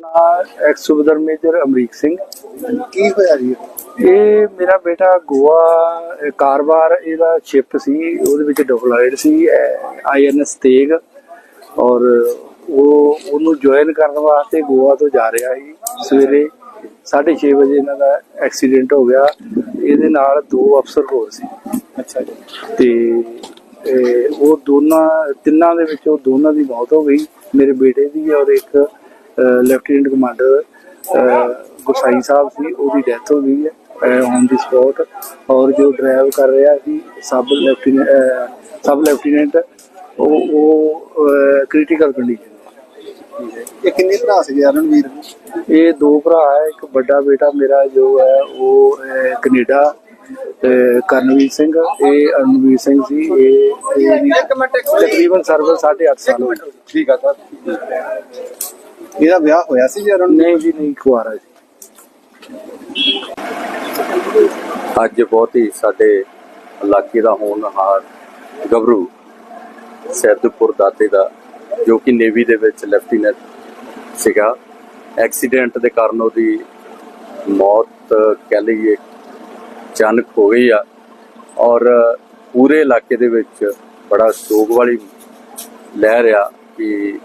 ਨਾਮ ਐਕਸ ਸੁਬਦਰ ਮੇਜਰ ਅਮਰੀਕ ਸਿੰਘ। ਕੀ ਹੋਇਆ ਜੀ? ਇਹ ਮੇਰਾ ਬੇਟਾ ਗੋਆ ਕਾਰਵਾਰ ਇਹਦਾ ਸ਼ਿਪ ਸੀ ਉਹਦੇ ਵਿੱਚ ਡਿਪਲੋਇਡ ਸੀ ਆਈਐਨਐਸ ਤੇਗ। ਔਰ ਉਹ ਉਹਨੂੰ ਜੁਆਇਨ ਕਰਨ ਵਾਸਤੇ ਗੋਆ ਤੋਂ ਜਾ ਰਿਹਾ ਸੀ। ਸਵੇਰੇ 6:30 ਵਜੇ ਇਹਨਾਂ ਦਾ ਐਕਸੀਡੈਂਟ ਹੋ ਗਿਆ। ਇਹਦੇ ਨਾਲ ਦੋ ਅਫਸਰ ਹੋਰ ਸੀ। ਅੱਛਾ ਜੀ। ਤੇ ਉਹ ਦੋਨਾਂ ਤਿੰਨਾਂ ਦੇ ਵਿੱਚੋਂ ਦੋਨਾਂ ਦੀ ਮੌਤ ਹੋ ਗਈ। ਮੇਰੇ ਬੇਟੇ ਦੀ ਔਰ ਇੱਕ ਲੈਫਟੀਨੈਂਟ ਕਮਾਂਡਰ ਗੁਸਾਈ ਸਾਹਿਬ ਸੀ ਉਹਦੀ ਡੈਥ ਹੋ ਗਈ ਹੈ ਔਨ ਦੀ ਸਪੌਟ ਔਰ ਜੋ ਡਰਾਈਵ ਕਰ ਰਿਹਾ ਸੀ ਸਬ ਲੈਫਟੀਨੈਂਟ ਸਬ ਲੈਫਟੀਨੈਂਟ ਉਹ ਉਹ ਕ੍ਰਿਟੀਕਲ ਕੰਡੀਸ਼ਨ ਇਹ ਕਿੰਨੇ ਭਰਾ ਸੀਗੇ ਰਣਵੀਰ? ਇਹ ਦੋ ਭਰਾ ਹੈ ਇੱਕ ਵੱਡਾ ਬੇਟਾ ਮੇਰਾ ਜੋ ਹੈ ਉਹ ਕੈਨੇਡਾ ਕਰਨਵੀਰ ਸਿੰਘ ਇਹ ਅਰਨਵੀਰ ਸਿੰਘ ਸੀ ਇਹ ਤਕਰੀਬਨ ਸਰਵਿਸ 8.5 ਸਾਲ ਠੀਕ ਆ ਸਰ। ਇਹਦਾ ਵਿਆਹ ਹੋਇਆ ਸੀ ਜੀ ਨਹੀਂ ਜੀ ਨਹੀਂ ਕੁਆਰਾ ਜੀ। ਅੱਜ ਬਹੁਤ ਹੀ ਸਾਡੇ ਇਲਾਕੇ ਦਾ ਹੋਣਹਾਰ ਗੱਭਰੂ ਸੈਦਪੁਰ ਦਾਤੇ ਦਾ ਜੋ ਕਿ ਨੇਵੀ ਦੇ ਵਿੱਚ ਲੈਫਟੀਨੈਂਟ ਸੀਗਾ। ਐਕਸੀਡੈਂਟ ਦੇ ਕਾਰਨ ਉਹਦੀ ਮੌਤ ਕਹਿ ਲਈਏ ਅਚਾਨਕ ਹੋ ਗਈ ਆ। ਔਰ ਪੂਰੇ ਇਲਾਕੇ ਦੇ ਵਿੱਚ ਬੜਾ ਸੋਗ ਵਾਲੀ ਲਹਿਰ ਆ। ਕਿ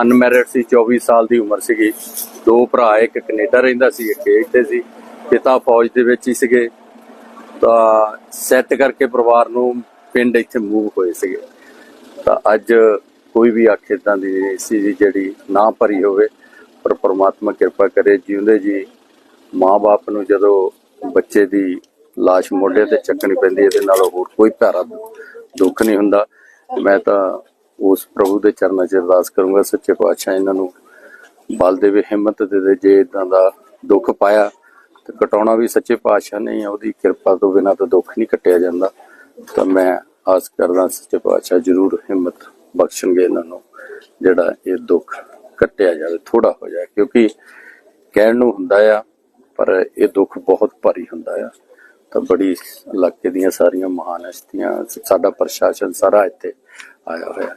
ਅਨਮੈਰਿਡ ਸੀ 24 ਸਾਲ ਦੀ ਉਮਰ ਸੀਗੀ। ਦੋ ਭਰਾ, ਇੱਕ ਕੈਨੇਡਾ ਰਹਿੰਦਾ ਸੀ, ਇੱਕ ਇੱਥੇ ਸੀ। ਪਿਤਾ ਫੌਜ ਦੇ ਵਿੱਚ ਹੀ ਸੀਗੇ। ਤਾਂ ਸੈੱਟ ਕਰਕੇ ਪਰਿਵਾਰ ਨੂੰ ਪਿੰਡ ਇੱਥੇ ਮੂਵ ਹੋਏ ਸੀਗੇ। ਤਾਂ ਅੱਜ ਕੋਈ ਵੀ ਅੱਖ ਏਦਾਂ ਦੀ ਨਹੀਂ ਸੀ ਜੀ ਜਿਹੜੀ ਨਾ ਭਰੀ ਹੋਵੇ, ਪਰ ਪ੍ਰਮਾਤਮਾ ਕਿਰਪਾ ਕਰੇ, ਜਿਉਂਦੇ ਜੀ ਮਾਂ-ਬਾਪ ਨੂੰ ਜਦੋਂ ਬੱਚੇ ਦੀ লাশ ਮੋਢੇ ਤੇ ਚੱਕਣੀ ਪੈਂਦੀ ਇਹਦੇ ਨਾਲੋਂ ਹੋਰ ਕੋਈ ਭਾਰਾ ਦੁੱਖ ਨਹੀਂ ਹੁੰਦਾ। ਮੈਂ ਤਾਂ ਉਸ ਪ੍ਰਭੂ ਦੇ ਚਰਨਾਂ 'ਚ ਅਰਦਾਸ ਕਰੂੰਗਾ, ਸੱਚੇ ਪਾਤਸ਼ਾਹ ਇਹਨਾਂ ਨੂੰ ਬਲ ਦੇਵੇ, ਹਿੰਮਤ ਦੇ ਦੇ, ਜੇ ਇਦਾਂ ਦਾ ਦੁੱਖ ਪਾਇਆ ਤੇ ਕਟਾਉਣਾ ਵੀ ਸੱਚੇ ਪਾਤਸ਼ਾਹ ਨੇ ਹੀ ਉਹਦੀ ਕਿਰਪਾ ਤੋਂ ਬਿਨਾਂ ਤਾਂ ਦੁੱਖ ਨਹੀਂ ਕੱਟਿਆ ਜਾਂਦਾ। ਤਾਂ ਮੈਂ ਆਸ ਕਰਦਾ ਸੱਚੇ ਪਾਤਸ਼ਾਹ ਜ਼ਰੂਰ ਹਿੰਮਤ ਬਖਸ਼ਣਗੇ ਇਹਨਾਂ ਨੂੰ, ਜਿਹੜਾ ਇਹ ਦੁੱਖ ਕੱਟਿਆ ਜਾਵੇ ਥੋੜਾ ਹੋ ਜਾਏ, ਕਿਉਂਕਿ ਕਹਿਣ ਨੂੰ ਹੁੰਦਾ ਆ, ਪਰ ਇਹ ਦੁੱਖ ਬਹੁਤ ਭਾਰੀ ਹੁੰਦਾ ਆ। ਤਾਂ ਬੜੀ ਇਲਾਕੇ ਦੀਆਂ ਸਾਰੀਆਂ ਮਹਾਨ ਹਸਤੀਆਂ ਸਾਡਾ ਪ੍ਰਸ਼ਾਸਨ ਸਾਰਾ ਇੱਥੇ ਆਇਆ ਹੋਇਆ।